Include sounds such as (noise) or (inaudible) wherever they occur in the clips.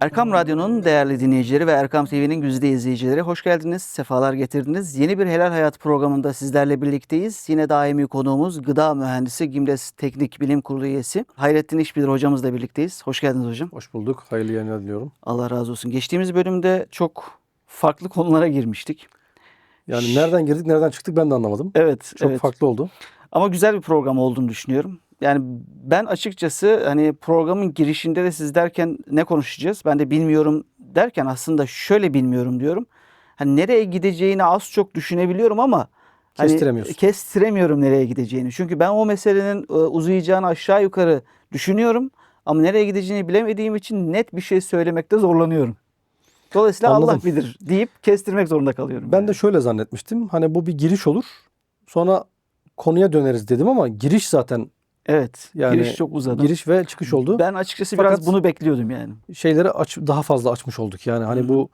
Erkam Radyo'nun değerli dinleyicileri ve Erkam TV'nin güzide izleyicileri hoş geldiniz, sefalar getirdiniz. Yeni bir Helal Hayat programında sizlerle birlikteyiz. Yine daimi konuğumuz gıda mühendisi Gimdes Teknik Bilim Kurulu üyesi Hayrettin İşbilir hocamızla birlikteyiz. Hoş geldiniz hocam. Hoş bulduk. Hayırlı yayınlar diliyorum. Allah razı olsun. Geçtiğimiz bölümde çok farklı konulara girmiştik. Yani nereden girdik, nereden çıktık ben de anlamadım. Evet, Çok evet. farklı oldu. Ama güzel bir program olduğunu düşünüyorum. Yani ben açıkçası hani programın girişinde de siz derken ne konuşacağız? Ben de bilmiyorum derken aslında şöyle bilmiyorum diyorum. Hani nereye gideceğini az çok düşünebiliyorum ama hani Kestiremiyorsun. kestiremiyorum nereye gideceğini. Çünkü ben o meselenin e, uzayacağını aşağı yukarı düşünüyorum ama nereye gideceğini bilemediğim için net bir şey söylemekte zorlanıyorum. Dolayısıyla Allah Anladım. bilir deyip kestirmek zorunda kalıyorum. Ben yani. de şöyle zannetmiştim. Hani bu bir giriş olur. Sonra konuya döneriz dedim ama giriş zaten evet, yani giriş çok uzadı. giriş ve çıkış oldu. Ben açıkçası Fakat- biraz bunu bekliyordum yani. Şeyleri aç, daha fazla açmış olduk. Yani hani Hı hı. bu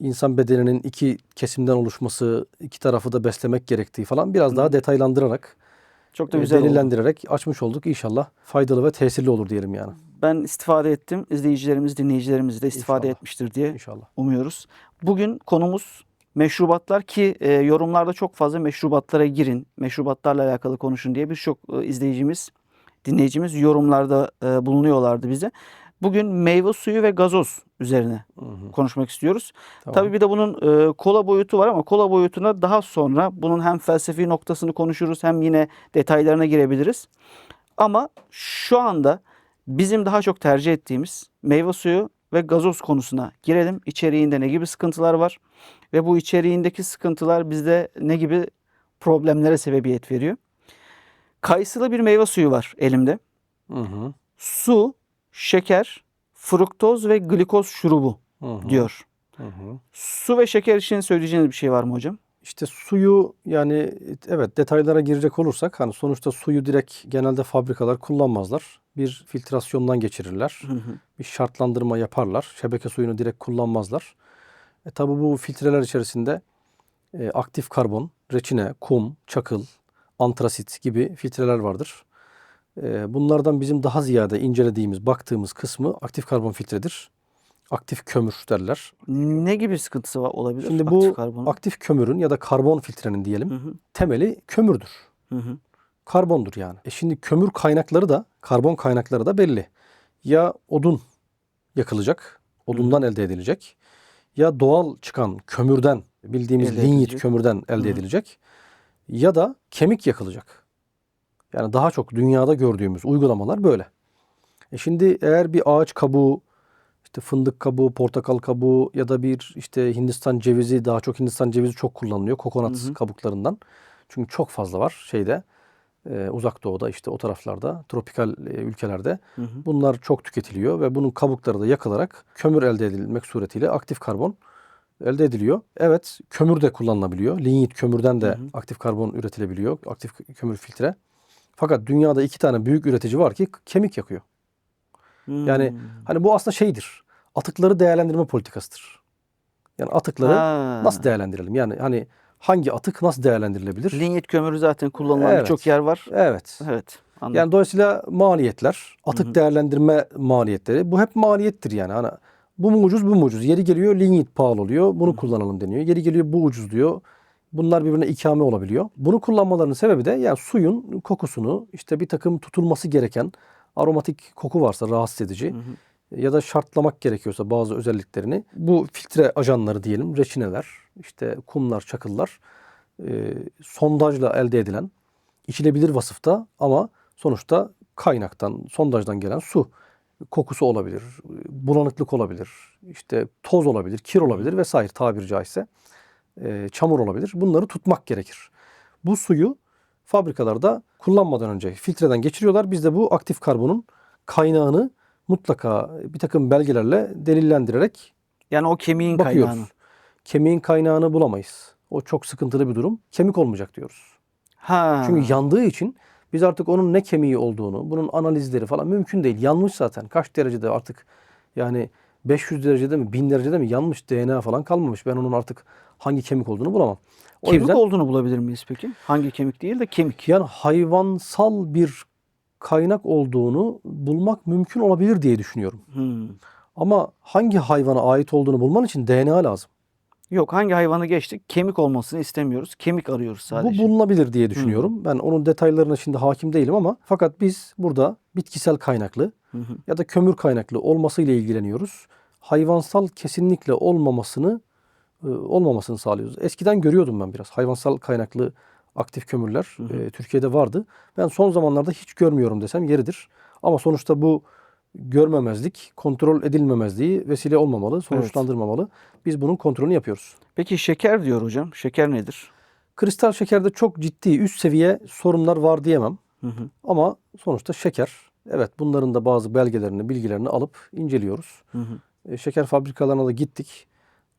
insan bedeninin iki kesimden oluşması, iki tarafı da beslemek gerektiği falan biraz daha detaylandırarak, Çok da e, güzel oldu. delillendirerek açmış olduk. İnşallah faydalı ve tesirli olur diyelim yani. Ben istifade ettim. İzleyicilerimiz, dinleyicilerimiz de istifade İnşallah. etmiştir diye İnşallah. umuyoruz. Bugün konumuz meşrubatlar ki e, yorumlarda çok fazla meşrubatlara girin, meşrubatlarla alakalı konuşun diye birçok e, izleyicimiz, dinleyicimiz yorumlarda e, bulunuyorlardı bize. Bugün meyve suyu ve gazoz üzerine Hı hı. konuşmak istiyoruz. Tamam. Tabii bir de bunun e, kola boyutu var ama kola boyutuna daha sonra bunun hem felsefi noktasını konuşuruz hem yine detaylarına girebiliriz. Ama şu anda bizim daha çok tercih ettiğimiz meyve suyu ve gazoz konusuna girelim. İçeriğinde ne gibi sıkıntılar var ve bu içeriğindeki sıkıntılar bizde ne gibi problemlere sebebiyet veriyor. Kayısılı bir meyve suyu var elimde. Hı hı. Su, şeker, fruktoz ve glikoz şurubu Hı hı. diyor. Hı hı. Su ve şeker için söyleyeceğiniz bir şey var mı hocam? İşte suyu yani evet detaylara girecek olursak hani sonuçta suyu direkt genelde fabrikalar kullanmazlar. Bir filtrasyondan geçirirler. Bir şartlandırma yaparlar. Şebeke suyunu direkt kullanmazlar. E tabi bu filtreler içerisinde e, aktif karbon, reçine, kum, çakıl, antrasit gibi filtreler vardır. E, bunlardan bizim daha ziyade incelediğimiz, baktığımız kısmı aktif karbon filtredir. Aktif kömür derler. Ne gibi sıkıntısı var, olabilir? Şimdi bu aktif karbonun? aktif kömürün ya da karbon filtrenin diyelim Hı hı, temeli kömürdür. hı hı. Karbondur yani. E şimdi kömür kaynakları da, karbon kaynakları da belli. Ya odun yakılacak, odundan elde edilecek. Ya doğal çıkan kömürden, bildiğimiz Elde edilecek. kömürden elde Hı. edilecek. Ya da kemik yakılacak. Yani daha çok dünyada gördüğümüz uygulamalar böyle. E şimdi eğer bir ağaç kabuğu, işte fındık kabuğu, portakal kabuğu ya da bir işte Hindistan cevizi, daha çok Hindistan cevizi çok kullanılıyor kokonat Hı hı. kabuklarından. Çünkü çok fazla var şeyde. e, uzak doğuda işte o taraflarda, tropikal e, ülkelerde Hı hı. bunlar çok tüketiliyor ve bunun kabukları da yakılarak kömür elde edilmek suretiyle aktif karbon elde ediliyor. Evet, kömür de kullanılabiliyor. Linyit kömürden de Hı hı. aktif karbon üretilebiliyor. Aktif kömür filtre. Fakat dünyada iki tane büyük üretici var ki kemik yakıyor. Yani Hmm. hani bu aslında şeydir. Atıkları değerlendirme politikasıdır. Yani atıkları Ha. nasıl değerlendirelim? Yani hani hangi atık nasıl değerlendirilebilir? Linyit kömürü zaten kullanılan Evet. birçok yer var. Evet. Evet. Anladım. Yani dolayısıyla maliyetler, atık Hı hı. değerlendirme maliyetleri bu hep maliyettir yani. Hani bu mu ucuz, bu mu ucuz? Yeri geliyor linyit pahalı oluyor. Bunu kullanalım deniyor. Yeri geliyor bu ucuz diyor. Bunlar birbirine ikame olabiliyor. Bunu kullanmalarının sebebi de yani suyun kokusunu işte bir takım tutulması gereken aromatik koku varsa rahatsız edici Hı hı. ya da şartlamak gerekiyorsa bazı özelliklerini bu filtre ajanları diyelim reçineler, işte kumlar, çakıllar e, sondajla elde edilen içilebilir vasıfta ama sonuçta kaynaktan, sondajdan gelen su kokusu olabilir, bulanıklık olabilir, işte toz olabilir, kir olabilir vesaire tabiri caizse e, çamur olabilir. Bunları tutmak gerekir. Bu suyu fabrikalarda kullanmadan önce filtreden geçiriyorlar. Biz de bu aktif karbonun kaynağını mutlaka bir takım belgelerle delillendirerek Yani o kemiğin bakıyoruz. kaynağını. Kemiğin kaynağını bulamayız. O çok sıkıntılı bir durum. Kemik olmayacak diyoruz. Ha. Çünkü yandığı için biz artık onun ne kemiği olduğunu, bunun analizleri falan mümkün değil. Yanmış zaten. Kaç derecede artık yani 500 derecede mi, 1000 derecede mi yanmış DNA falan kalmamış. Ben onun artık hangi kemik olduğunu bulamam. O kemik yüzden olduğunu bulabilir miyiz peki? Hangi kemik değil de kemik. yani hayvansal bir kaynak olduğunu bulmak mümkün olabilir diye düşünüyorum. Hmm. Ama hangi hayvana ait olduğunu bulman için DNA lazım. Yok hangi hayvanı geçtik? Kemik olmasını istemiyoruz. Kemik arıyoruz sadece. Bu bulunabilir diye düşünüyorum. Ben onun detaylarına şimdi hakim değilim ama fakat biz burada bitkisel kaynaklı Hı hı. ya da kömür kaynaklı olması ile ilgileniyoruz. Hayvansal kesinlikle olmamasını e, olmamasını sağlıyoruz. Eskiden görüyordum ben biraz hayvansal kaynaklı aktif kömürler e, Türkiye'de vardı. Ben son zamanlarda hiç görmüyorum desem yeridir. Ama sonuçta bu görmemezlik, kontrol edilmemezliği vesile olmamalı, sonuçlandırmamalı. Biz bunun kontrolünü yapıyoruz. Peki şeker diyor hocam. Şeker nedir? Kristal şekerde çok ciddi üst seviye sorunlar var diyemem. Hı hı. Ama sonuçta şeker. Evet bunların da bazı belgelerini, bilgilerini alıp inceliyoruz. Hı hı. E, şeker fabrikalarına da gittik.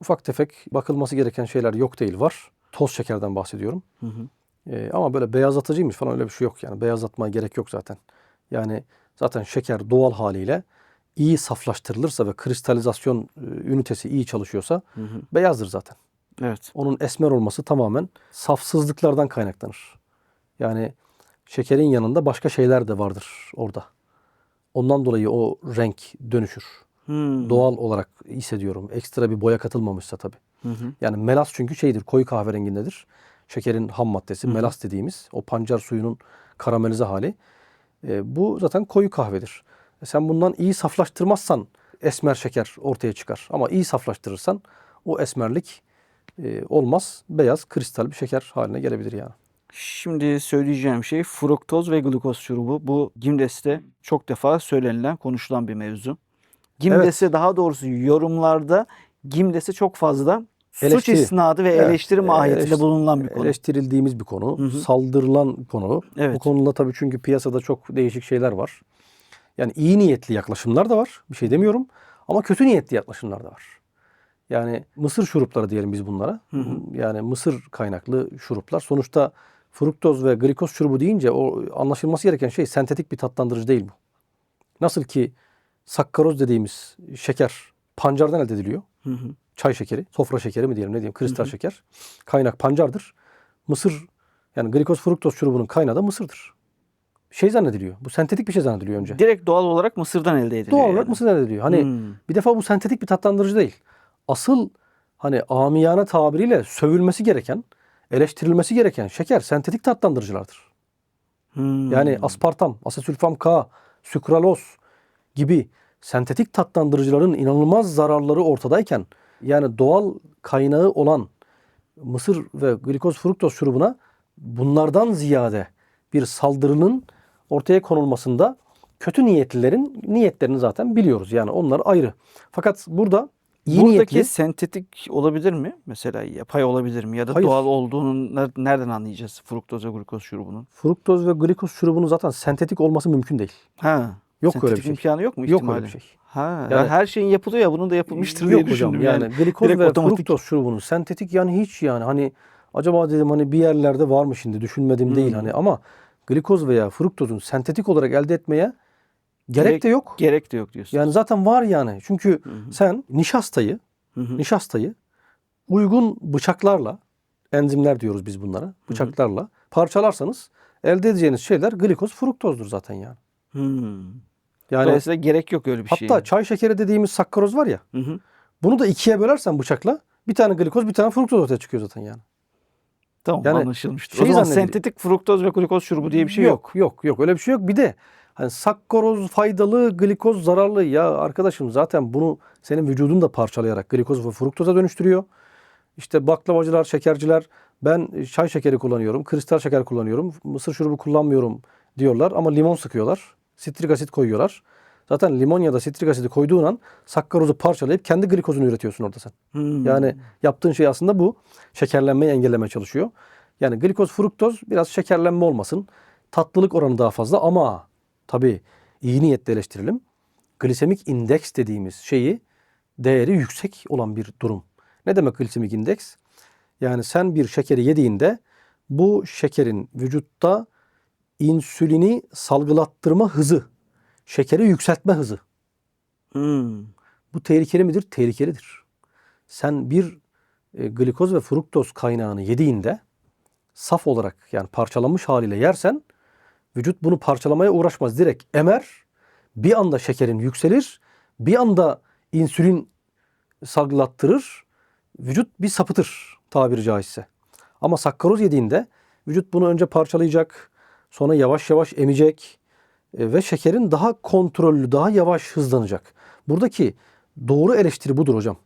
Ufak tefek bakılması gereken şeyler yok değil var. Toz şekerden bahsediyorum. Hı hı. E, ama böyle beyazlatıcıymış falan öyle bir şey yok yani. Beyazlatmaya gerek yok zaten. Yani zaten şeker doğal haliyle iyi saflaştırılırsa ve kristalizasyon e, ünitesi iyi çalışıyorsa Hı hı. beyazdır zaten. Evet. Onun esmer olması tamamen safsızlıklardan kaynaklanır. Yani şekerin yanında başka şeyler de vardır orada. Ondan dolayı o renk dönüşür. Hmm. Doğal olarak hissediyorum. Ekstra bir boya katılmamışsa tabii. Hı hı. Yani melas çünkü şeydir, koyu kahverengindedir. Şekerin ham maddesi, melas dediğimiz o pancar suyunun karamelize hali. E, bu zaten koyu kahvedir. E, sen bundan iyi saflaştırmazsan esmer şeker ortaya çıkar. Ama iyi saflaştırırsan o esmerlik e, olmaz. Beyaz, kristal bir şeker haline gelebilir yani. Şimdi söyleyeceğim şey fruktoz ve glukoz şurubu. Bu Gimdes'te çok defa söylenilen, konuşulan bir mevzu. Gimdes'e daha doğrusu yorumlarda Gimdes'e çok fazla suç Eleştiri. isnadı ve Evet, eleştiri mahiyetinde eleştiri- bulunan bir konu. Eleştirildiğimiz bir konu, Hı hı. saldırılan bir konu. Evet. Bu konuda tabii çünkü piyasada çok değişik şeyler var. Yani iyi niyetli yaklaşımlar da var, bir şey demiyorum. Ama kötü niyetli yaklaşımlar da var. Yani mısır şurupları diyelim biz bunlara. Hı hı. Yani mısır kaynaklı şuruplar. Sonuçta fruktoz ve glikoz şurubu deyince o anlaşılması gereken şey sentetik bir tatlandırıcı değil bu. Nasıl ki sakkaroz dediğimiz şeker pancardan elde ediliyor. Hı hı. Çay şekeri, sofra şekeri mi diyelim ne diyelim kristal şeker. Kaynak pancardır. Mısır yani glikoz fruktoz şurubunun kaynağı da mısırdır. Şey zannediliyor. Bu sentetik bir şey zannediliyor önce. Direkt doğal olarak Mısır'dan elde ediliyor. Doğal olarak yani. mısır elde ediliyor. Hani Hmm. bir defa bu sentetik bir tatlandırıcı değil. Asıl hani amiyane tabiriyle sövülmesi gereken, eleştirilmesi gereken şeker sentetik tatlandırıcılardır. Hmm. Yani aspartam, asasülfam K, sukraloz gibi sentetik tatlandırıcıların inanılmaz zararları ortadayken yani doğal kaynağı olan mısır ve glikoz fruktoz şurubuna bunlardan ziyade bir saldırının ortaya konulmasında kötü niyetlilerin niyetlerini zaten biliyoruz. Yani onlar ayrı. Fakat burada iyi Buradaki niyetli sentetik olabilir mi? Mesela yapay olabilir mi? Ya da Hayır. doğal olduğunu ner- nereden anlayacağız fruktoz ve glukoz şurubunun? fruktoz ve glikoz şurubunun zaten sentetik olması mümkün değil. Ha. Yok öyle bir sentetik şey. imkanı yok mu Yok ihtimali? öyle bir şey. Ha. Yani- ya her şeyin yapılıyor ya bunun da yapılmıştır diye Yok hocam düşündüm yani, glikoz ve otomatik. fruktoz şurubunun sentetik yani hiç yani hani acaba dedim hani bir yerlerde var mı şimdi düşünmedim değil Hmm. hani ama glikoz veya fruktozun sentetik olarak elde etmeye gerek, Gerek- de yok. Gerek de yok diyorsun. Yani zaten var yani. Çünkü Hı hı. sen nişastayı Hı hı. nişastayı uygun bıçaklarla enzimler diyoruz biz bunlara. Bıçaklarla parçalarsanız elde edeceğiniz şeyler glikoz fruktozdur zaten yani. Hmm. Yani Dolayısıyla gerek yok öyle bir şey. hatta çay şekeri dediğimiz sakkaroz var ya. Hı hı. Bunu da ikiye bölersen bıçakla bir tane glikoz bir tane fruktoz ortaya çıkıyor zaten yani. Tamam Yani anlaşılmıştır. şey o zaman sentetik fruktoz ve glukoz şurubu diye bir şey yok. Yok yok öyle bir şey yok. Bir de hani sakkaroz faydalı, glikoz zararlı. Ya arkadaşım zaten bunu senin vücudun da parçalayarak glikoz ve fruktoza dönüştürüyor. İşte baklavacılar, şekerciler ben çay şekeri kullanıyorum, kristal şeker kullanıyorum, mısır şurubu kullanmıyorum diyorlar ama limon sıkıyorlar. Sitrik asit koyuyorlar. Zaten limon ya da sitrik asidi koyduğun an sakkarozu parçalayıp kendi glikozunu üretiyorsun orada sen. Hmm. Yani yaptığın şey aslında bu. Şekerlenmeyi engellemeye çalışıyor. Yani glikoz, fruktoz biraz şekerlenme olmasın. Tatlılık oranı daha fazla ama tabii iyi niyetle eleştirelim. Glisemik indeks dediğimiz şeyi değeri yüksek olan bir durum. Ne demek glisemik indeks? Yani sen bir şekeri yediğinde bu şekerin vücutta insülini salgılattırma hızı, şekeri yükseltme hızı. Hmm. Bu tehlikeli midir? Tehlikelidir. Sen bir e, glikoz ve fruktoz kaynağını yediğinde saf olarak yani parçalanmış haliyle yersen vücut bunu parçalamaya uğraşmaz. Direkt emer bir anda şekerin yükselir bir anda insülin salgılattırır. Vücut bir sapıtır tabiri caizse. Ama sakkaroz yediğinde vücut bunu önce parçalayacak, sonra yavaş yavaş emecek e, ve şekerin daha kontrollü, daha yavaş hızlanacak. Buradaki doğru eleştiri budur hocam.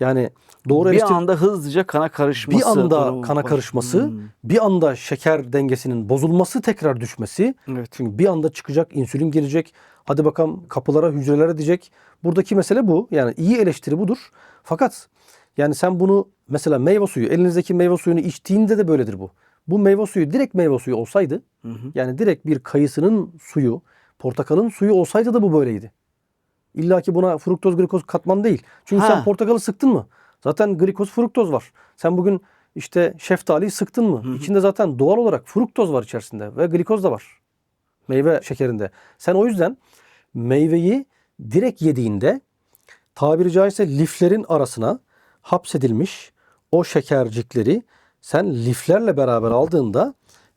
Yani doğru bir eleştiri anda hızlıca kana karışması. bir anda durumu kana karışması, Hmm, bir anda şeker dengesinin bozulması, tekrar düşmesi. Evet. Çünkü bir anda çıkacak, insülin girecek. Hadi bakalım kapılara, hücrelere diyecek. Buradaki mesele bu. Yani iyi eleştiri budur. Fakat yani sen bunu mesela meyve suyu, elinizdeki meyve suyunu içtiğinde de böyledir bu. Bu meyve suyu direkt meyve suyu olsaydı, Hı hı. yani direkt bir kayısının suyu, portakalın suyu olsaydı da bu böyleydi. İlla ki buna fruktoz, glikoz katman değil. Çünkü Ha. sen portakalı sıktın mı? Zaten glikoz, fruktoz var. Sen bugün işte şeftaliyi sıktın mı? hı. İçinde zaten doğal olarak fruktoz var içerisinde ve glikoz da var. Meyve şekerinde. Sen o yüzden meyveyi direkt yediğinde tabiri caizse liflerin arasına hapsedilmiş o şekercikleri sen liflerle beraber aldığında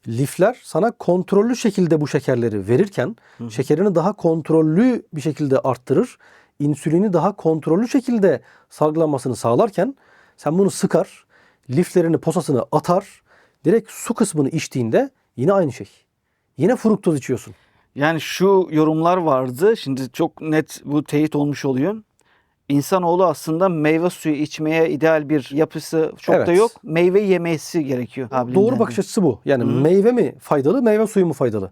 lifler sana kontrollü şekilde bu şekerleri verirken şekerini daha kontrollü bir şekilde arttırır. insülini daha kontrollü şekilde salgılanmasını sağlarken sen bunu sıkar, liflerini posasını atar, direkt su kısmını içtiğinde yine aynı şey. Yine fruktoz içiyorsun. Yani şu yorumlar vardı. Şimdi çok net bu teyit olmuş oluyor. İnsanoğlu aslında meyve suyu içmeye ideal bir yapısı çok da Evet. yok. Meyve yemesi gerekiyor. Doğru bakış açısı bu. Yani Hı. meyve mi faydalı, meyve suyu mu faydalı?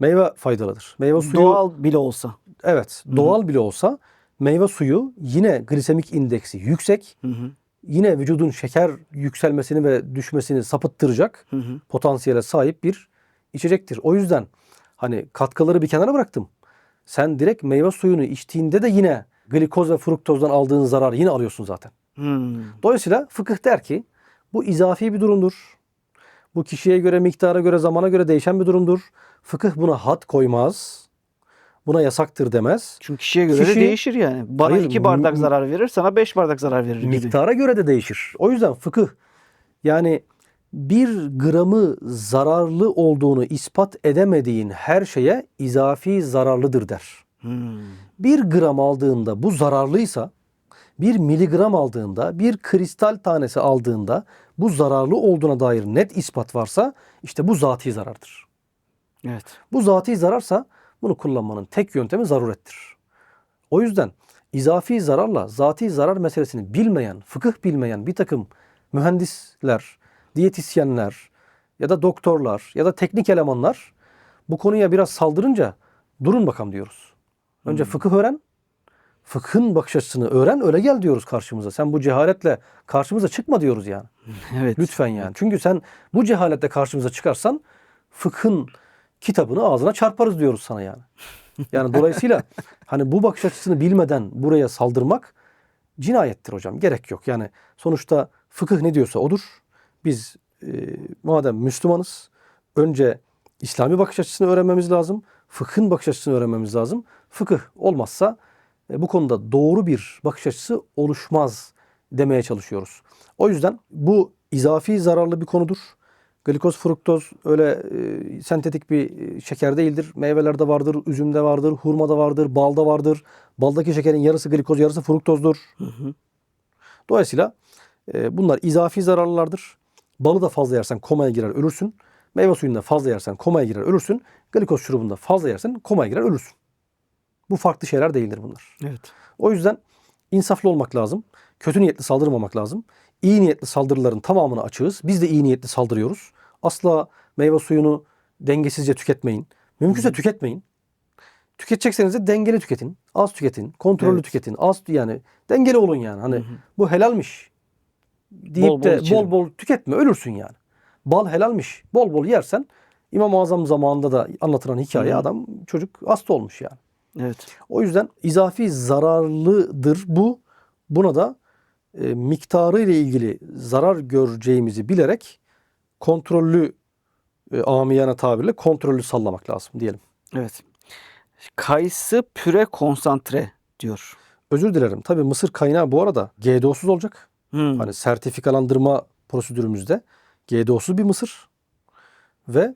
Meyve faydalıdır. Meyve suyu Doğal bile olsa. evet, doğal bile olsa meyve suyu yine glisemik indeksi yüksek. Hı hı. Yine vücudun şeker yükselmesini ve düşmesini sapıttıracak Hı hı. potansiyele sahip bir içecektir. O yüzden hani katkıları bir kenara bıraktım. Sen direkt meyve suyunu içtiğinde de yine glikoz ve fruktozdan aldığın zararı yine alıyorsun zaten. Hmm. Dolayısıyla fıkıh der ki bu izafi bir durumdur. Bu kişiye göre, miktara göre, zamana göre değişen bir durumdur. Fıkıh buna had koymaz. Buna yasaktır demez. Çünkü kişiye göre Kişi- de değişir yani. Bana Hayır, iki bardak zarar verir, sana beş bardak zarar verir gibi. Miktara göre de değişir. O yüzden fıkıh yani bir gramı zararlı olduğunu ispat edemediğin her şeye izafi zararlıdır der. Hmm. Bir gram aldığında bu zararlıysa, bir miligram aldığında, bir kristal tanesi aldığında bu zararlı olduğuna dair net ispat varsa işte bu zati zarardır. Evet. Bu zati zararsa bunu kullanmanın tek yöntemi zarurettir. O yüzden izafi zararla zati zarar meselesini bilmeyen, fıkıh bilmeyen bir takım mühendisler, diyetisyenler ya da doktorlar ya da teknik elemanlar bu konuya biraz saldırınca durun bakalım diyoruz. Önce fıkıh öğren, fıkhın bakış açısını öğren öyle gel diyoruz karşımıza. Sen bu cehaletle karşımıza çıkma diyoruz yani. (laughs) Evet. Lütfen yani. Çünkü sen bu cehaletle karşımıza çıkarsan fıkhın kitabını ağzına çarparız diyoruz sana yani. Yani (laughs) dolayısıyla hani bu bakış açısını bilmeden buraya saldırmak cinayettir hocam. Gerek yok. Yani sonuçta fıkıh ne diyorsa odur. Biz e, madem Müslümanız önce İslami bakış açısını öğrenmemiz lazım. Fıkhın bakış açısını öğrenmemiz lazım. Fıkıh olmazsa e, bu konuda doğru bir bakış açısı oluşmaz demeye çalışıyoruz. O yüzden bu izafi zararlı bir konudur. Glikoz, fruktoz öyle e, sentetik bir e, şeker değildir. Meyvelerde vardır, üzümde vardır, hurmada vardır, balda vardır. Baldaki şekerin yarısı glikoz, yarısı fruktozdur. Dolayısıyla e, bunlar izafi zararlılardır. Balı da fazla yersen komaya girer ölürsün. Meyve suyunda fazla yersen komaya girer ölürsün. Glikoz şurubunda fazla yersen komaya girer ölürsün. Bu farklı şeyler değildir bunlar. Evet. O yüzden insaflı olmak lazım. Kötü niyetli saldırmamak lazım. İyi niyetli saldırıların tamamını açığız. Biz de iyi niyetli saldırıyoruz. Asla meyve suyunu dengesizce tüketmeyin. Mümkünse tüketmeyin. Tüketecekseniz de dengeli tüketin. Az tüketin. Kontrollü Evet. tüketin. Az yani dengeli olun yani. Hani bu helalmiş deyip Bol bol de içelim. bol bol tüketme ölürsün yani. Bal helalmiş. Bol bol yersen İmam-ı Azam zamanında da anlatılan hikaye hı. adam çocuk hasta olmuş yani. Evet. O yüzden izafi zararlıdır bu. Buna da e, miktarı ile ilgili zarar göreceğimizi bilerek kontrollü e, amiyane tabirle kontrollü sallamak lazım diyelim. Evet. Kayısı püre konsantre diyor. Özür dilerim. Tabii mısır kaynağı bu arada GDO'suz olacak. Hmm. Hani sertifikalandırma prosedürümüzde GDO'suz bir mısır ve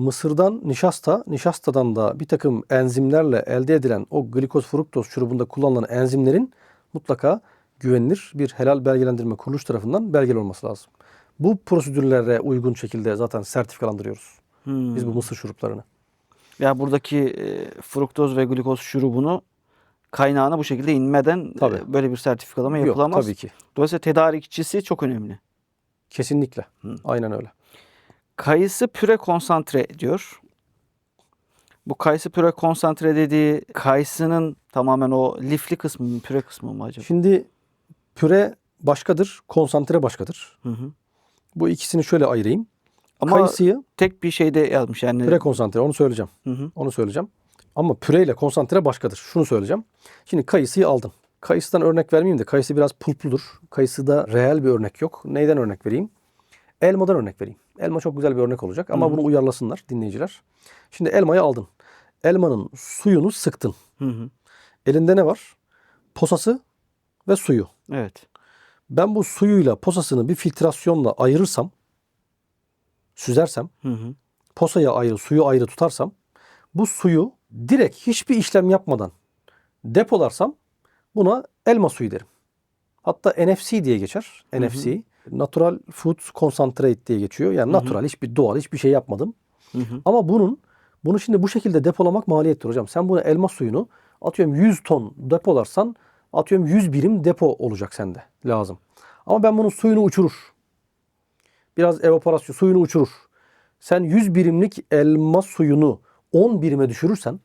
mısırdan nişasta, nişastadan da bir takım enzimlerle elde edilen o glikoz fruktoz şurubunda kullanılan enzimlerin mutlaka güvenilir bir helal belgelendirme kuruluş tarafından belgeli olması lazım. Bu prosedürlere uygun şekilde zaten sertifikalandırıyoruz. Hmm. Biz bu mısır şuruplarını. Ya buradaki e, fruktoz ve glikoz şurubunu kaynağına bu şekilde inmeden e, Tabii. böyle bir sertifikalama Yok yapılamaz. tabii ki. Dolayısıyla tedarikçisi çok önemli. Kesinlikle. Aynen öyle. Kayısı püre konsantre diyor. Bu kayısı püre konsantre dediği kayısının tamamen o lifli kısmı mı, püre kısmı mı acaba? Şimdi püre başkadır, konsantre başkadır. Hı hı. Bu ikisini şöyle ayırayım. Ama Kayısıyı tek bir şeyde yazmış yani. püre konsantre onu söyleyeceğim. Hı hı. Onu söyleyeceğim. Ama püreyle konsantre başkadır. Şunu söyleyeceğim. Şimdi kayısıyı aldım. Kayısıdan örnek vermeyeyim de kayısı biraz pulpludur. Kayısıda reel bir örnek yok. Neyden örnek vereyim? Elmadan örnek vereyim. Elma çok güzel bir örnek olacak ama Hı hı. bunu uyarlasınlar dinleyiciler. Şimdi elmayı aldın. Elmanın suyunu sıktın. Hı hı. Elinde ne var? Posası ve suyu. Evet. Ben bu suyuyla posasını bir filtrasyonla ayırırsam, süzersem, Hı hı. posayı ayrı, suyu ayrı tutarsam, bu suyu direkt hiçbir işlem yapmadan depolarsam buna elma suyu derim. Hatta NFC diye geçer. hı. NFC. Natural Food Concentrate diye geçiyor. Yani Hı hı. natural, hiçbir doğal, hiçbir şey yapmadım. Hı hı. Ama bunun bunu şimdi bu şekilde depolamak maliyettir hocam. Sen bunu elma suyunu atıyorum 100 ton depolarsan atıyorum 100 birim depo olacak sende lazım. Ama ben bunun suyunu uçurur. Biraz evaporasyon suyunu uçurur. Sen 100 birimlik elma suyunu 10 birime düşürürsen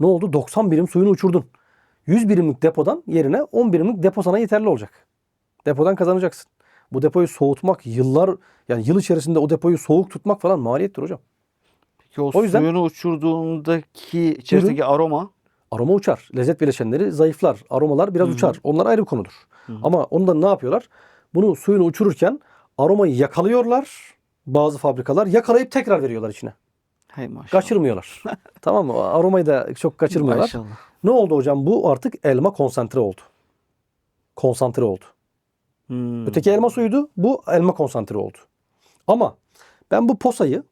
ne oldu? 90 birim suyunu uçurdun. 100 birimlik depodan yerine 10 birimlik depo sana yeterli olacak. Depodan kazanacaksın. Bu depoyu soğutmak yıllar yani yıl içerisinde o depoyu soğuk tutmak falan maliyettir hocam. Peki o, O yüzden- suyunu uçurduğundaki içerisindeki aroma Aroma uçar. Lezzet bileşenleri zayıflar. Aromalar biraz Hı hı. uçar. Onlar ayrı bir konudur. Hı hı. Ama onda ne yapıyorlar? Bunu suyunu uçururken aromayı yakalıyorlar. Bazı fabrikalar yakalayıp tekrar veriyorlar içine. hey maşallah. Kaçırmıyorlar. (laughs) tamam mı? Aromayı da çok kaçırmıyorlar. Maşallah. Ne oldu hocam? Bu artık elma konsantre oldu. Konsantre oldu. Hmm. Öteki elma suyuydu. Bu elma konsantre oldu. Ama ben bu posayı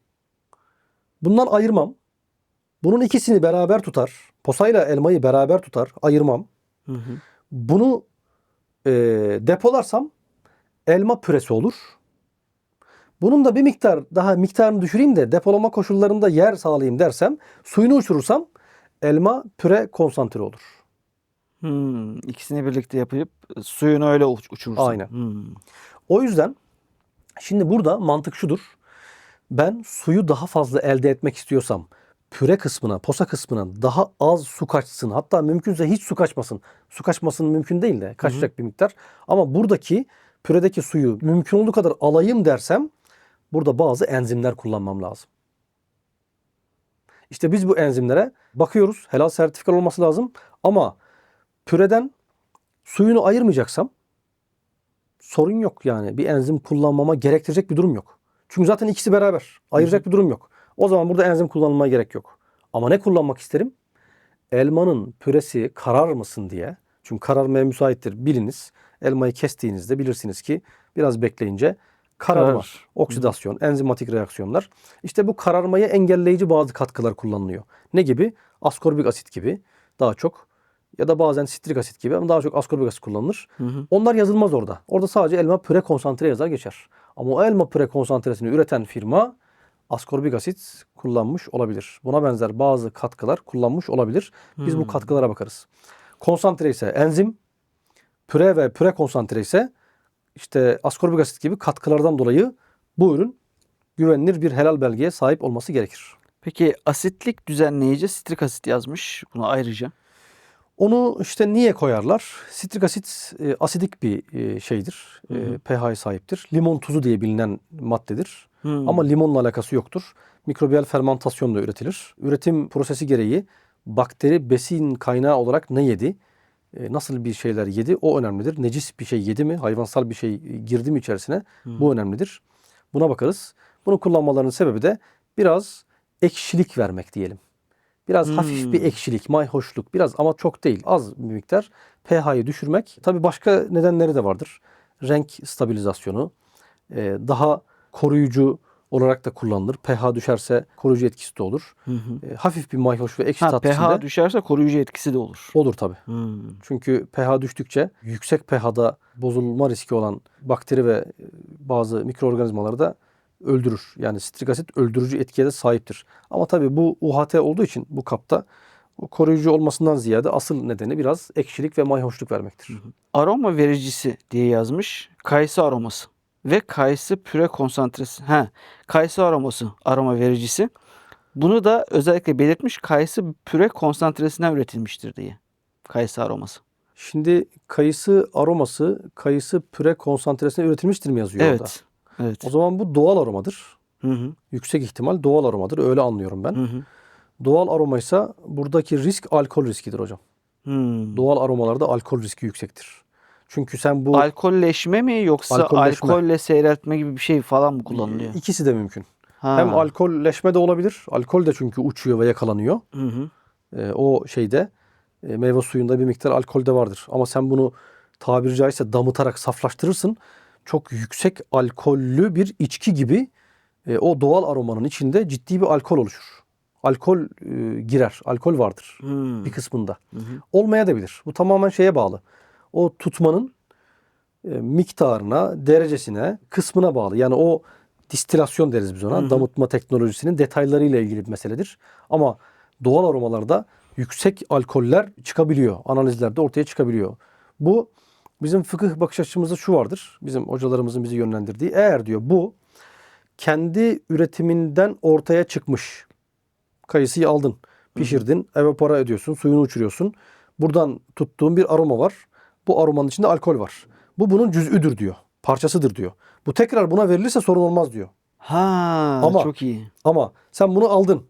bundan ayırmam. Bunun ikisini beraber tutar. Posayla elmayı beraber tutar. Ayırmam. Hı hı. Bunu e, depolarsam elma püresi olur. Bunun da bir miktar daha miktarını düşüreyim de depolama koşullarında yer sağlayayım dersem suyunu uçurursam elma püre konsantre olur. Hmm. İkisini birlikte yapıp suyunu öyle uç- uçurursun. Aynen. Hmm. O yüzden şimdi burada mantık şudur. Ben suyu daha fazla elde etmek istiyorsam püre kısmına, posa kısmına daha az su kaçsın. Hatta mümkünse hiç su kaçmasın. Su kaçmasın mümkün değil de kaçacak bir miktar. Ama buradaki püredeki suyu mümkün olduğu kadar alayım dersem burada bazı enzimler kullanmam lazım. İşte biz bu enzimlere bakıyoruz. Helal sertifikalı olması lazım. Ama püreden suyunu ayırmayacaksam sorun yok yani. Bir enzim kullanmama gerektirecek bir durum yok. Çünkü zaten ikisi beraber. Ayıracak bir durum yok. O zaman burada enzim kullanılmaya gerek yok. Ama ne kullanmak isterim? Elmanın püresi karar mısın diye. Çünkü kararmaya müsaittir. Biliniz. Elmayı kestiğinizde bilirsiniz ki biraz bekleyince kararma, Karar. oksidasyon, enzimatik reaksiyonlar. İşte bu kararmayı engelleyici bazı katkılar kullanılıyor. Ne gibi? Askorbik asit gibi daha çok ya da bazen sitrik asit gibi ama daha çok askorbik asit kullanılır. Hı hı. Onlar yazılmaz orada. Orada sadece elma püre konsantre yazar geçer. Ama o elma püre konsantresini üreten firma askorbik asit kullanmış olabilir. Buna benzer bazı katkılar kullanmış olabilir. Biz bu Hmm. katkılara bakarız. Konsantre ise enzim, püre ve püre konsantre ise işte askorbik asit gibi katkılardan dolayı bu ürün güvenilir bir helal belgeye sahip olması gerekir. Peki asitlik düzenleyici sitrik asit yazmış. Bunu ayrıca. Onu işte niye koyarlar? Sitrik asit e, asidik bir e, şeydir. Hı hı. E, pH'ye sahiptir. Limon tuzu diye bilinen maddedir. Hmm. Ama limonla alakası yoktur. Mikrobiyal fermentasyonla üretilir. Üretim prosesi gereği bakteri besin kaynağı olarak ne yedi? E, nasıl bir şeyler yedi? O önemlidir. Necis bir şey yedi mi? Hayvansal bir şey girdi mi içerisine? Bu önemlidir. Buna bakarız. Bunu kullanmalarının sebebi de biraz ekşilik vermek diyelim. Biraz hafif bir Hmm. ekşilik, mayhoşluk biraz ama çok değil. Az bir miktar pH'yi düşürmek. Tabii başka nedenleri de vardır. Renk stabilizasyonu, e, daha koruyucu olarak da kullanılır. pH düşerse koruyucu etkisi de olur. Hı hı. E, hafif bir mayhoş ve ekşi Ha, tat pH düşerse koruyucu etkisi de olur. olur tabii. Hmm. Çünkü pH düştükçe yüksek pH'da bozulma riski olan bakteri ve e, bazı mikroorganizmaları da öldürür. Yani sitrik asit öldürücü etkiye de sahiptir. Ama tabii bu UHT olduğu için bu kapta koruyucu olmasından ziyade asıl nedeni biraz ekşilik ve mayhoşluk vermektir. Aroma vericisi diye yazmış. Kayısı aroması ve kayısı püre konsantresi. Ha, kayısı aroması aroma vericisi. Bunu da özellikle belirtmiş kayısı püre konsantresinden üretilmiştir diye. Kayısı aroması. Şimdi kayısı aroması kayısı püre konsantresine üretilmiştir mi yazıyor orada? Evet. Evet. O zaman bu doğal aromadır. Hı hı. Yüksek ihtimal doğal aromadır. Öyle anlıyorum ben. Hı hı. Doğal aromaysa buradaki risk alkol riskidir hocam. Hmm. Doğal aromalarda alkol riski yüksektir. Çünkü sen bu Alkolleşme mi yoksa Alkolleşme. alkolle seyreltme gibi bir şey falan mı kullanılıyor? ikisi de mümkün. Ha. Hem alkolleşme de olabilir. Alkol de çünkü uçuyor ve yakalanıyor. Hı hı. Ee, o şeyde e, meyve suyunda bir miktar alkol de vardır. Ama sen bunu tabiri caizse damıtarak saflaştırırsın. Çok yüksek alkollü bir içki gibi e, o doğal aromanın içinde ciddi bir alkol oluşur. Alkol e, girer. Alkol vardır Hmm. bir kısmında. Hı hı. Olmayabilir. Bu tamamen şeye bağlı. O tutmanın e, miktarına, derecesine, kısmına bağlı. Yani o distilasyon deriz biz ona. Hı hı. Damıtma teknolojisinin detaylarıyla ilgili bir meseledir. Ama doğal aromalarda yüksek alkoller çıkabiliyor. Analizlerde ortaya çıkabiliyor. Bu bizim fıkıh bakış açımızda şu vardır. Bizim hocalarımızın bizi yönlendirdiği. Eğer diyor bu kendi üretiminden ortaya çıkmış. Kayısıyı aldın, pişirdin, evapora ediyorsun, suyunu uçuruyorsun. Buradan tuttuğun bir aroma var. Bu aromanın içinde alkol var. Bu bunun cüz'üdür diyor. Parçasıdır diyor. Bu tekrar buna verilirse sorun olmaz diyor. Ha, Ama- çok iyi. Ama sen bunu aldın.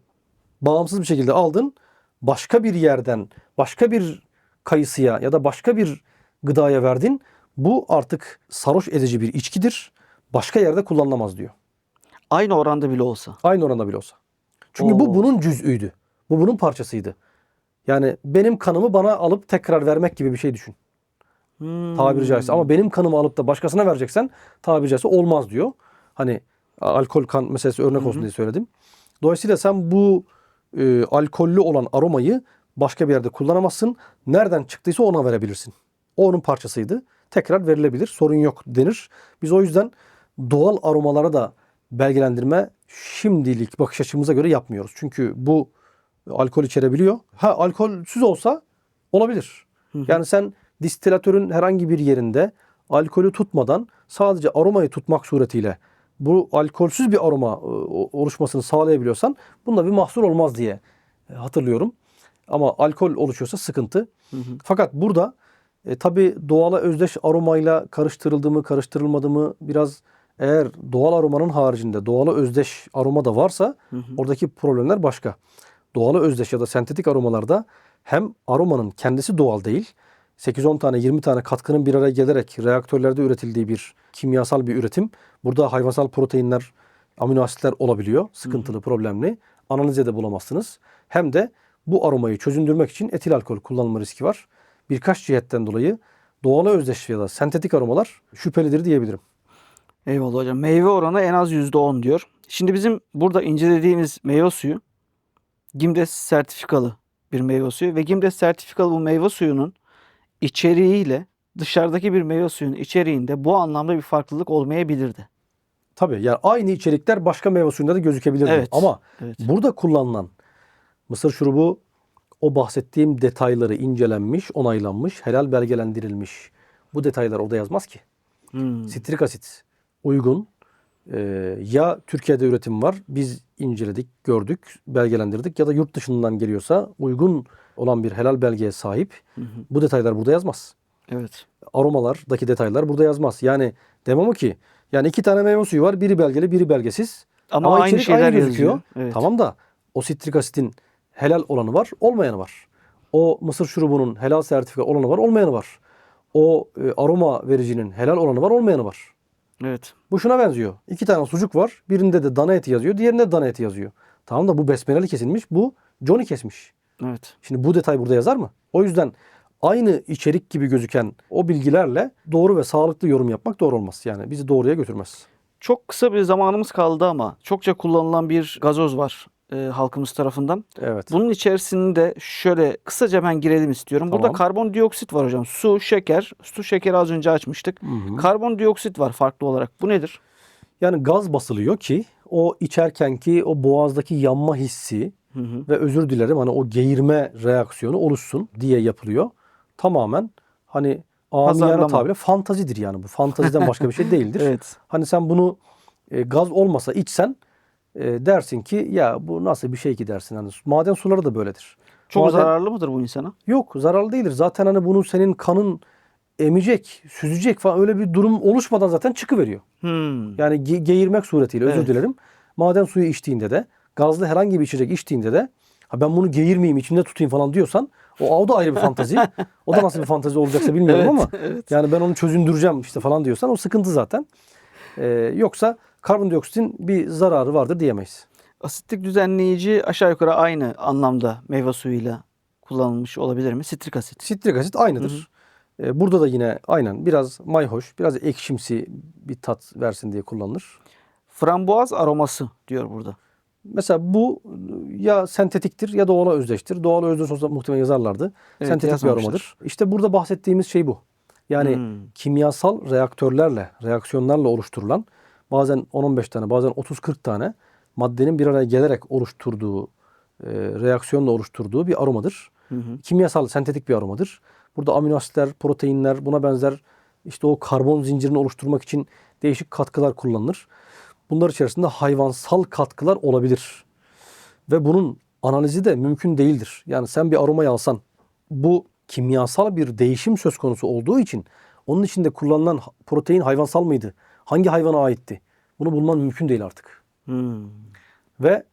Bağımsız bir şekilde aldın. Başka bir yerden, başka bir kayısıya ya da başka bir gıdaya verdin. Bu artık sarhoş edici bir içkidir. Başka yerde kullanılamaz diyor. Aynı oranda bile olsa. Aynı oranda bile olsa. Çünkü Oo. bu bunun cüz'üydü. Bu bunun parçasıydı. Yani benim kanımı bana alıp tekrar vermek gibi bir şey düşün. Hmm. Tabiri caizse. Ama benim kanımı alıp da başkasına vereceksen tabiri caizse olmaz diyor. Hani alkol kan meselesi örnek olsun diye söyledim. Dolayısıyla sen bu e, alkollü olan aromayı başka bir yerde kullanamazsın. Nereden çıktıysa ona verebilirsin. O onun parçasıydı. Tekrar verilebilir. Sorun yok denir. Biz o yüzden doğal aromalara da belgelendirme şimdilik bakış açımıza göre yapmıyoruz. Çünkü bu alkol içerebiliyor. Ha alkolsüz olsa olabilir. Yani sen distilatörün herhangi bir yerinde alkolü tutmadan sadece aromayı tutmak suretiyle bu alkolsüz bir aroma e, oluşmasını sağlayabiliyorsan bunda bir mahsur olmaz diye e, hatırlıyorum. Ama alkol oluşuyorsa sıkıntı. Fakat burada e, tabi doğala özdeş aromayla karıştırıldı mı karıştırılmadı mı biraz eğer doğal aromanın haricinde doğala özdeş aroma da varsa oradaki problemler başka. Doğala özdeş ya da sentetik aromalarda hem aromanın kendisi doğal değil 8-10 tane 20 tane katkının bir araya gelerek reaktörlerde üretildiği bir kimyasal bir üretim. Burada hayvansal proteinler, amino asitler olabiliyor. Sıkıntılı, problemli. Analize de bulamazsınız. Hem de bu aromayı çözündürmek için etil alkol kullanılma riski var. Birkaç cihetten dolayı doğala özdeş ya da sentetik aromalar şüphelidir diyebilirim. Eyvallah hocam. Meyve oranı en az %10 diyor. Şimdi bizim burada incelediğimiz meyve suyu Gimdes sertifikalı bir meyve suyu ve Gimdes sertifikalı bu meyve suyunun içeriğiyle dışarıdaki bir meyve suyunun içeriğinde bu anlamda bir farklılık olmayabilirdi. Tabii yani aynı içerikler başka meyve suyunda da gözükebilir. Evet. Ama Evet. burada kullanılan mısır şurubu o bahsettiğim detayları incelenmiş, onaylanmış, helal belgelendirilmiş. Bu detaylar orada yazmaz ki. Hmm. Sitrik asit uygun. Ee, ya Türkiye'de üretim var. Biz inceledik, gördük, belgelendirdik ya da yurt dışından geliyorsa uygun olan bir helal belgeye sahip. Bu detaylar burada yazmaz. Evet. Aromalardaki detaylar burada yazmaz. Yani demem o ki yani iki tane meyve suyu var. Biri belgeli, biri belgesiz. Ama, Ama aynı şeyler aynı yazıyor. gözüküyor. Evet. Tamam da o sitrik asitin helal olanı var, olmayanı var. O mısır şurubunun helal sertifika olanı var, olmayanı var. O e, aroma vericinin helal olanı var, olmayanı var. Evet. Bu şuna benziyor. İki tane sucuk var. Birinde de dana eti yazıyor. Diğerinde de dana eti yazıyor. Tamam da bu besmeleli kesilmiş. Bu Johnny kesmiş. Evet. Şimdi bu detay burada yazar mı? O yüzden aynı içerik gibi gözüken o bilgilerle doğru ve sağlıklı yorum yapmak doğru olmaz. Yani bizi doğruya götürmez. Çok kısa bir zamanımız kaldı ama çokça kullanılan bir gazoz var e, halkımız tarafından. Evet. Bunun içerisinde şöyle kısaca ben girelim istiyorum. Burada Tamam. karbondioksit var hocam. Su, şeker. Su, şekeri az önce açmıştık. Hı hı. Karbondioksit var farklı olarak. Bu nedir? Yani gaz basılıyor ki o içerkenki o boğazdaki yanma hissi Hı hı. ve özür dilerim hani o geğirme reaksiyonu oluşsun diye yapılıyor. Tamamen hani Pazarlama. tabirle fantazidir yani bu. Fantaziden başka bir şey değildir. (laughs) Evet. Hani sen bunu e, gaz olmasa içsen e, dersin ki ya bu nasıl bir şey ki dersin. Hani maden suları da böyledir. Çok Maden- zararlı mıdır bu insana? Yok zararlı değildir. Zaten hani bunu senin kanın emecek, süzecek falan öyle bir durum oluşmadan zaten çıkıveriyor. Hmm. Yani ge- geğirmek suretiyle özür Evet. dilerim. Maden suyu içtiğinde de gazlı herhangi bir içecek içtiğinde de ha ben bunu geğirmeyeyim içimde tutayım falan diyorsan o, o da ayrı bir fantazi. o da nasıl bir fantazi olacaksa bilmiyorum (laughs) Evet, ama evet. yani ben onu çözündüreceğim işte falan diyorsan o sıkıntı zaten. Ee, yoksa karbondioksitin bir zararı vardır diyemeyiz. Asitlik düzenleyici aşağı yukarı aynı anlamda meyve suyuyla kullanılmış olabilir mi? Sitrik asit. Sitrik asit aynıdır. Ee, burada da yine aynen biraz mayhoş, biraz ekşimsi bir tat versin diye kullanılır. Frambuaz aroması diyor burada. Mesela bu ya sentetiktir ya doğala özdeştir. Doğal özdeş olsa muhtemelen yazarlardı. Evet, Sentetik bir aromadır. İşte burada bahsettiğimiz şey bu. Yani Hmm. kimyasal reaktörlerle, reaksiyonlarla oluşturulan bazen 10-15 tane, bazen 30-40 tane maddenin bir araya gelerek oluşturduğu, e, reaksiyonla oluşturduğu bir aromadır. Hı hı. Kimyasal, sentetik bir aromadır. Burada amino asitler, proteinler, buna benzer işte o karbon zincirini oluşturmak için değişik katkılar kullanılır. Bunlar içerisinde hayvansal katkılar olabilir. Ve bunun analizi de mümkün değildir. Yani sen bir aromayı alsan bu kimyasal bir değişim söz konusu olduğu için onun içinde kullanılan protein hayvansal mıydı? Hangi hayvana aitti? Bunu bulman mümkün değil artık. Hmm. Ve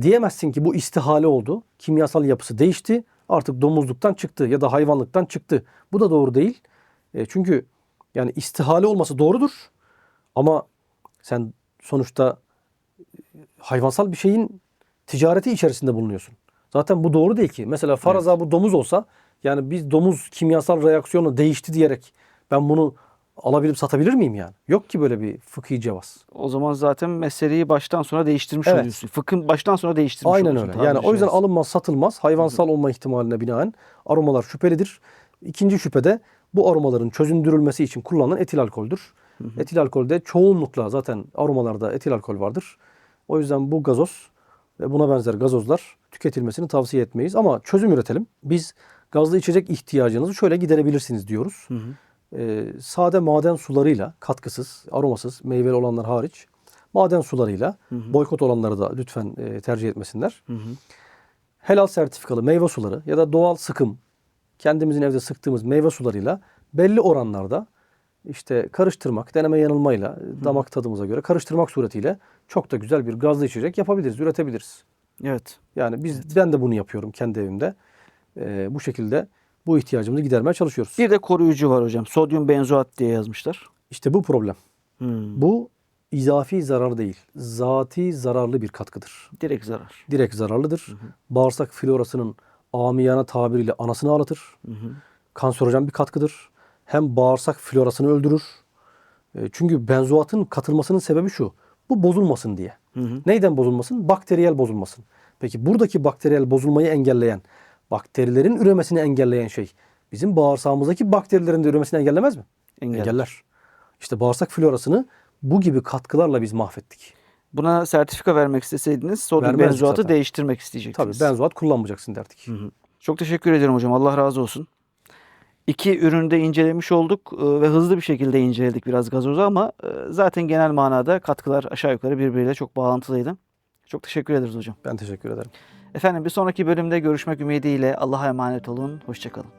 diyemezsin ki bu istihale oldu. Kimyasal yapısı değişti. Artık domuzluktan çıktı ya da hayvanlıktan çıktı. Bu da doğru değil. E, çünkü yani istihale olması doğrudur. Ama sen sonuçta e, hayvansal bir şeyin ticareti içerisinde bulunuyorsun. Zaten bu doğru değil ki. Mesela faraza bu domuz olsa yani biz domuz kimyasal reaksiyonu değişti diyerek ben bunu alabilip satabilir miyim yani? Yok ki böyle bir fıkhi cevaz. O zaman zaten meseleyi baştan sona değiştirmiş Evet. oluyorsun. Fıkhın baştan sona değiştirmiş Aynen oluyorsun. öyle. Yani o yüzden alınmaz, satılmaz. Hayvansal olma ihtimaline binaen aromalar şüphelidir. İkinci şüphede bu aromaların çözündürülmesi için kullanılan etil alkoldür. Etil alkolde çoğunlukla zaten aromalarda etil alkol vardır. O yüzden bu gazoz ve buna benzer gazozlar tüketilmesini tavsiye etmeyiz. Ama çözüm üretelim. Biz gazlı içecek ihtiyacınızı şöyle giderebilirsiniz diyoruz. Hı hı. Ee, sade maden sularıyla katkısız, aromasız, meyveli olanlar hariç maden sularıyla boykot olanları da lütfen e, tercih etmesinler. Hı hı. Helal sertifikalı meyve suları ya da doğal sıkım kendimizin evde sıktığımız meyve sularıyla belli oranlarda işte karıştırmak, deneme yanılmayla damak tadımıza göre karıştırmak suretiyle çok da güzel bir gazlı içecek yapabiliriz, üretebiliriz. Evet. Yani biz ben de bunu yapıyorum kendi evimde. Ee, bu şekilde bu ihtiyacımızı gidermeye çalışıyoruz. Bir de koruyucu var hocam. Sodyum benzoat diye yazmışlar. İşte bu problem. Hmm. Bu izafi zarar değil, zati zararlı bir katkıdır. Direkt zarar. Direkt zararlıdır. Bağırsak florasının amiyane tabiriyle anasını ağlatır. Kanserojen bir katkıdır. Hem bağırsak florasını öldürür. E, Çünkü benzoatın katılmasının sebebi şu. Bu bozulmasın diye. Neyden bozulmasın? Bakteriyel bozulmasın. Peki buradaki bakteriyel bozulmayı engelleyen, bakterilerin üremesini engelleyen şey bizim bağırsağımızdaki bakterilerin de üremesini engellemez mi? Engeller. Engeller. İşte bağırsak florasını bu gibi katkılarla biz mahvettik. Buna sertifika vermek isteseydiniz sodyum Vermezdik benzoatı zaten. değiştirmek Tabii isteyecektiniz. benzoat kullanmayacaksın derdik. Çok teşekkür ederim hocam. Allah razı olsun. İki ürünü de incelemiş olduk e, ve hızlı bir şekilde inceledik biraz gazozu ama e, zaten genel manada katkılar aşağı yukarı birbiriyle çok bağlantılıydı. Çok teşekkür ederiz hocam. Ben teşekkür ederim. Efendim bir sonraki bölümde görüşmek ümidiyle Allah'a emanet olun. Hoşçakalın.